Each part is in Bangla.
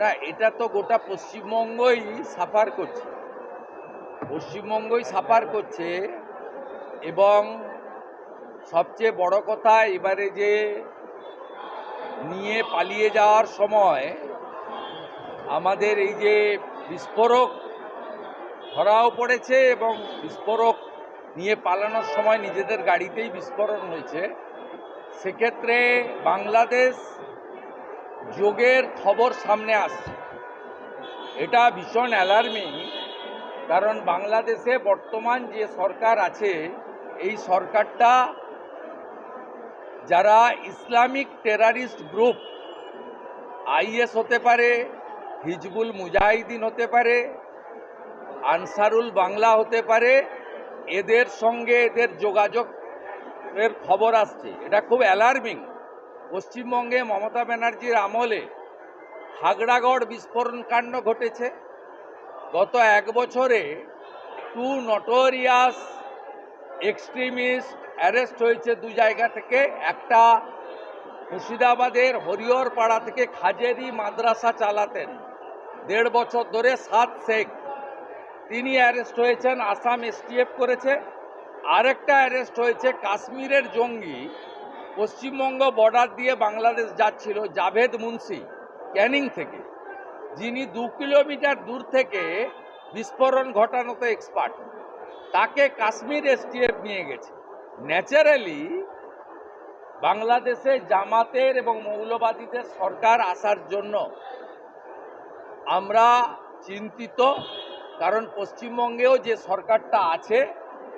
না, এটা তো গোটা পশ্চিমবঙ্গই সাফার করছে। পশ্চিমবঙ্গই সাফার করছে এবং সবচেয়ে বড় কথা, এবারে যে নিয়ে পালিয়ে যাওয়ার সময় আমাদের এই যে বিস্ফোরক ধরাও পড়েছে এবং বিস্ফোরক নিয়ে পালানোর সময় নিজেদের গাড়িতেই বিস্ফোরণ হয়েছে। সেক্ষেত্রে বাংলাদেশ যোগের খবর সামনে আসছে। এটা ভীষণ অ্যালার্মিং কারণ বাংলাদেশে বর্তমান যে সরকার আছে, এই সরকারটা যারা ইসলামিক টেরারিস্ট গ্রুপ আইএস হতে পারে, হিজবুল মুজাহিদিন হতে পারে, আনসারুল বাংলা হতে পারে, এদের সঙ্গে এদের যোগাযোগ এর খবর আসছে। এটা খুব অ্যালার্মিং পশ্চিমবঙ্গে মমতা ব্যানার্জির আমলে হাগড়াগড় বিস্ফোরণ কাণ্ড ঘটেছে। গত এক বছরে টু নটোরিয়াস এক্সট্রিমিস্ট অ্যারেস্ট হয়েছে দু জায়গা থেকে। একটা মুর্শিদাবাদের হরিহর পাড়া থেকে খাজেরি মাদ্রাসা চালাতেন। দেড় বছর ধরে সাত শেখ। তিনি অ্যারেস্ট হয়েছেন, আসাম এসটিএফ করেছে। আরেকটা অ্যারেস্ট হয়েছে কাশ্মীরের জঙ্গি পশ্চিমবঙ্গ বর্ডার দিয়ে বাংলাদেশ যাচ্ছিল জাভেদ মুন্সি ক্যানিং থেকে। যিনি দু কিলোমিটার দূর থেকে বিস্ফোরণ ঘটানোতে এক্সপার্ট তাকে কাশ্মীর এসটিএফ নিয়ে গেছে। ন্যাচারালি বাংলাদেশে জামাতের এবং মৌলবাদীদের সরকার আসার জন্য আমরা চিন্তিত, কারণ পশ্চিমবঙ্গেও যে সরকারটা আছে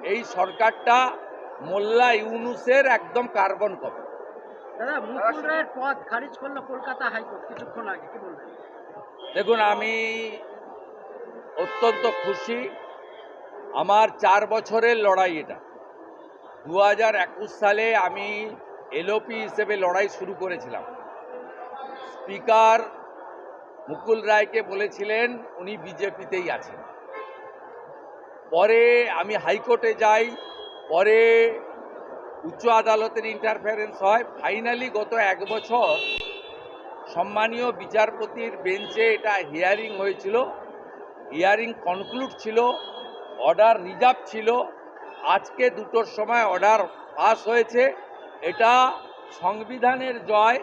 এই সরকারটা মোল্লা ইউনুসের একদম কার্বন কপি। দাদা মুকুল রায়ের পদ খারিজ করল কলকাতা হাইকোর্ট কিছুক্ষণ আগে কি বলবেন? দেখুন আমি অত্যন্ত খুশি। আমার চার বছরের লড়াই এটা। দু হাজার একুশ সালে আমি এলওপি হিসেবে লড়াই শুরু করেছিলাম। স্পিকার মুকুল রায়কে বলেছিলেন উনি বিজেপিতেই আছেন। পরে আমি হাইকোর্টে যাই, পরে উচ্চ আদালতের ইন্টারফারেন্স হয়। ফাইনালি গত এক বছর সম্মানীয় বিচারপতির বেঞ্চে এটা হিয়ারিং হয়েছিল। হিয়ারিং কনক্লুড ছিল অর্ডার রিজার্ভ ছিল। আজকে দুটোর সময় অর্ডার পাস হয়েছে। এটা সংবিধানের জয়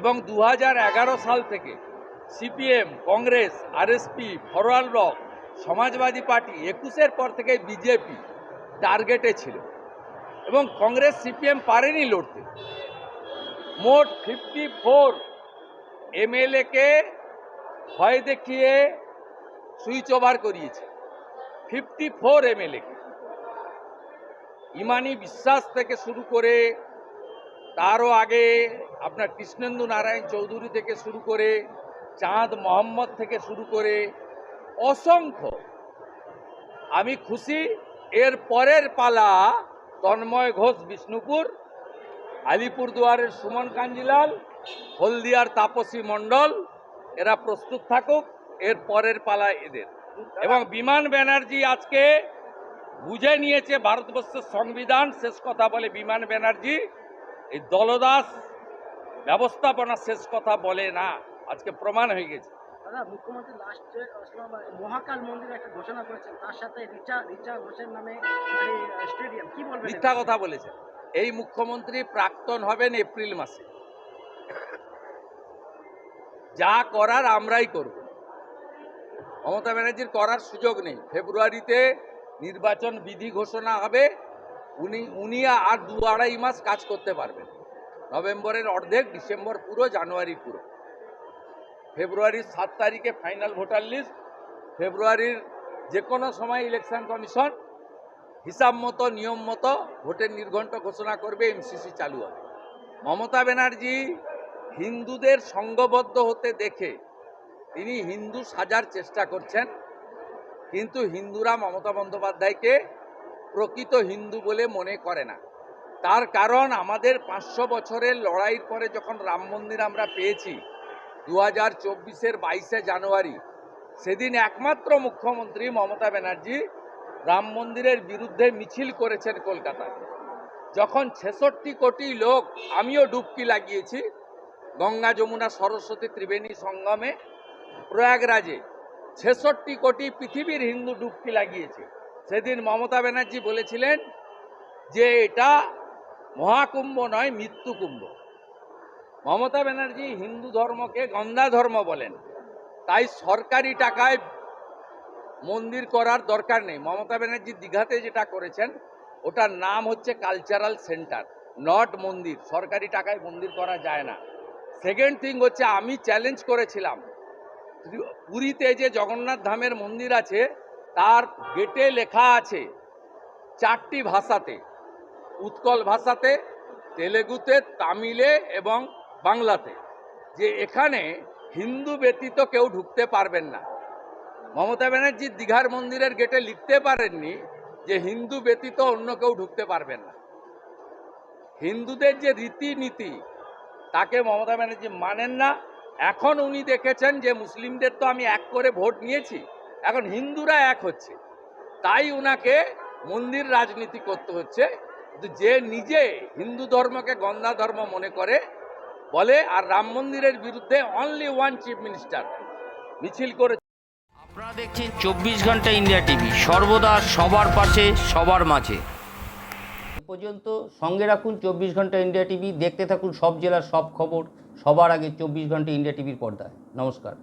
এবং দু হাজার এগারো সাল থেকে CPM Congress RSP forward bloc Samajwadi party একুশের পর থেকে বিজেপি টার্গেটে ছিল এবং কংগ্রেস সিপিএম পারেনি লড়তে। মোট ফিফটি ফোর এমএলএকে ভয় দেখিয়ে সুইচ ওভার করিয়েছে ফিফটি ফোর এমএলএকে। ইমানি বিশ্বাস থেকে শুরু করে তারও আগে আপনার কৃষ্ণেন্দু নারায়ণ চৌধুরী থেকে শুরু করে চাঁদ মোহাম্মদ থেকে শুরু করে অসংখ্য। আমি খুশি, এর পরের পালা তন্ময় ঘোষ বিষ্ণুপুর আলিপুরদুয়ারের সুমন কাঞ্জিলাল, হলদিয়ার তাপসী মণ্ডল, এরা প্রস্তুত থাকুক, এর পরের পালা এদের। এবং বিমান ব্যানার্জি আজকে বুঝে নিয়েছে ভারতবর্ষের সংবিধান, শেষ কথা বলে বিমান ব্যানার্জি, এই দলদাস ব্যবস্থাপনা শেষ কথা বলে না, আজকে প্রমাণ হয়ে গেছে। দাদা, মুখ্যমন্ত্রী লাস্ট মহাকাল মন্দিরে একটা ঘোষণা করেছেন, তার সাথে রিচা রিচা ঘোষের নামে স্টেডিয়াম কি বলবেন মিথ্যা কথা বলেছে এই মুখ্যমন্ত্রী প্রাক্তন হবেন এপ্রিল মাসে। যা করার আমরাই করব। মমতা ব্যানার্জির করার সুযোগ নেই। ফেব্রুয়ারিতে নির্বাচন বিধি ঘোষণা হবে। উনি উনি আর দু আড়াই মাস কাজ করতে পারবেন। নভেম্বরের অর্ধেক, ডিসেম্বর পুরো, জানুয়ারি পুরো। ফেব্রুয়ারির সাত তারিখে ফাইনাল ভোটার লিস্ট, ফেব্রুয়ারির যে কোনো সময় ইলেকশন কমিশন হিসাব মতো, নিয়ম মতো ভোটের নির্ঘণ্ট ঘোষণা করবে এমসিসি চালু হবে। মমতা ব্যানার্জি হিন্দুদের সঙ্গবদ্ধ হতে দেখে তিনি হিন্দু সাজার চেষ্টা করছেন, কিন্তু হিন্দুরা মমতা বন্দ্যোপাধ্যায়কে প্রকৃত হিন্দু বলে মনে করে না। তার কারণ আমাদের পাঁচশো বছরের লড়াইয়ের পরে যখন রাম মন্দির আমরা পেয়েছি দু হাজার চব্বিশের বাইশে জানুয়ারি। সেদিন একমাত্র মুখ্যমন্ত্রী মমতা ব্যানার্জি রাম মন্দিরের বিরুদ্ধে মিছিল করেছেন কলকাতায়। যখন ছেষট্টি কোটি লোক, আমিও ডুবকি লাগিয়েছি, গঙ্গা যমুনা সরস্বতী ত্রিবেণী সঙ্গমে, প্রয়াগরাজে ছেষট্টি কোটি পৃথিবীর হিন্দু ডুবকি লাগিয়েছে। সেদিন মমতা ব্যানার্জি বলেছিলেন যে এটা মহাকুম্ভ নয় মৃত্যু কুম্ভ মমতা ব্যানার্জি হিন্দু ধর্মকে গন্ধা ধর্ম বলেন। তাই সরকারি টাকায় মন্দির করার দরকার নেই। মমতা ব্যানার্জি দীঘাতে যেটা করেছেন, ওটার নাম হচ্ছে কালচারাল সেন্টার, নট মন্দির। সরকারি টাকায় মন্দির করা যায় না। সেকেন্ড থিং হচ্ছে, আমি চ্যালেঞ্জ করেছিলাম পুরীতে যে জগন্নাথ ধামের মন্দির আছে, তার গেটে লেখা আছে চারটি ভাষাতে, উৎকল ভাষাতে, তেলেগুতে, তামিলে এবং বাংলাতে যে এখানে হিন্দু ব্যতীত কেউ ঢুকতে পারবেন না। মমতা ব্যানার্জি দীঘার মন্দিরের গেটে লিখতে পারেননি যে হিন্দু ব্যতীত অন্য কেউ ঢুকতে পারবেন না। হিন্দুদের যে রীতিনীতি, তাকে মমতা ব্যানার্জি মানেন না। এখন উনি দেখেছেন যে মুসলিমদের তো আমি এক করে ভোট নিয়েছি, এখন হিন্দুরা এক হচ্ছে। তাই উনাকে মন্দির রাজনীতি করতে হচ্ছে। যে নিজে হিন্দু ধর্মকে গন্ধা ধর্ম মনে করে বলে আর রাম মন্দিরের বিরুদ্ধে অনলি ওয়ান চিফ মিনিস্টার মিছিল করে আপনারা দেখছেন চব্বিশ ঘণ্টা ইন্ডিয়া টিভি। সর্বদা সবার পাশে সবার মাঝে। পর্যন্ত সঙ্গে রাখুন চব্বিশ ঘণ্টা ইন্ডিয়া টিভি। দেখতে থাকুন সব জেলার সব খবর। সবার আগে চব্বিশ ঘণ্টা ইন্ডিয়া টিভির পর্দায়। নমস্কার।